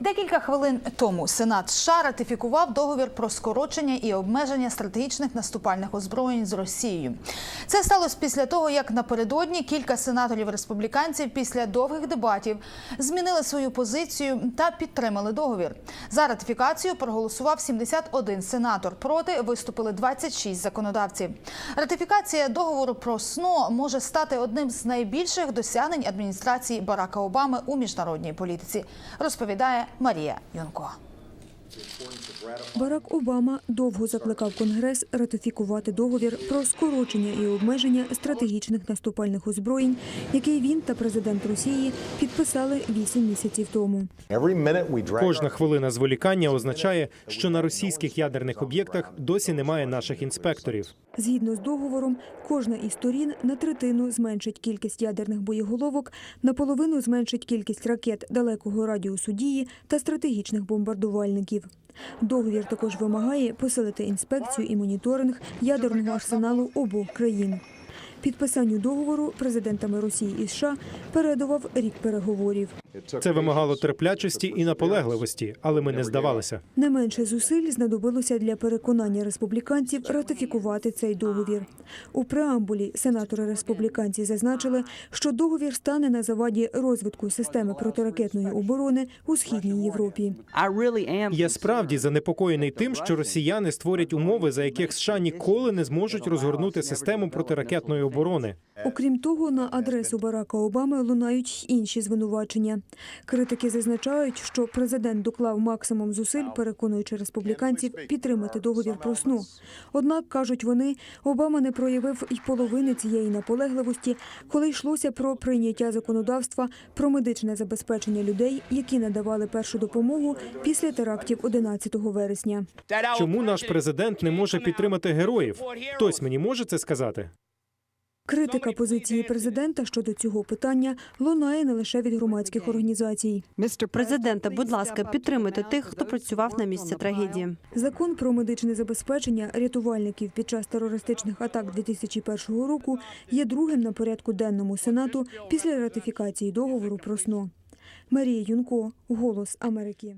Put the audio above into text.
Декілька хвилин тому Сенат США ратифікував договір про скорочення і обмеження стратегічних наступальних озброєнь з Росією. Це сталося після того, як напередодні кілька сенаторів республіканців після довгих дебатів змінили свою позицію та підтримали договір. За ратифікацію проголосував 71 сенатор. Проти виступили 26 законодавців. Ратифікація договору про СНО може стати одним з найбільших досягнень адміністрації Барака Обами у міжнародній політиці, розповідає Марія Юнко. Барак Обама довго закликав Конгрес ратифікувати договір про скорочення і обмеження стратегічних наступальних озброєнь, який він та президент Росії підписали вісім місяців тому. Кожна хвилина зволікання означає, що на російських ядерних об'єктах досі немає наших інспекторів. Згідно з договором, кожна із сторін на третину зменшить кількість ядерних боєголовок, наполовину зменшить кількість ракет далекого радіусу дії та стратегічних бомбардувальників. Договір також вимагає посилити інспекцію і моніторинг ядерного арсеналу обох країн. Підписанню договору президентами Росії і США передував рік переговорів. Це вимагало терплячості і наполегливості, але ми не здавалися. Не менше зусиль знадобилося для переконання республіканців ратифікувати цей договір. У преамбулі сенатори республіканці зазначили, що договір стане на заваді розвитку системи протиракетної оборони у східній Європі. Я справді занепокоєний тим, що росіяни створять умови, за яких США ніколи не зможуть розгорнути систему протиракетної оборони. Окрім того, на адресу Барака Обами лунають інші звинувачення. Критики зазначають, що президент доклав максимум зусиль, переконуючи республіканців підтримати договір про сну. Однак кажуть вони, Обама не проявив й половини цієї наполегливості, коли йшлося про прийняття законодавства про медичне забезпечення людей, які надавали першу допомогу після терактів 11 вересня. Чому наш президент не може підтримати героїв? Хтось мені може це сказати? Критика позиції президента щодо цього питання лунає не лише від громадських організацій. Президенте, будь ласка, підтримуйте тих, хто працював на місці трагедії. Закон про медичне забезпечення рятувальників під час терористичних атак 2001 року є другим на порядку денному Сенату після ратифікації договору про СНО. Марія Юнко, Голос Америки.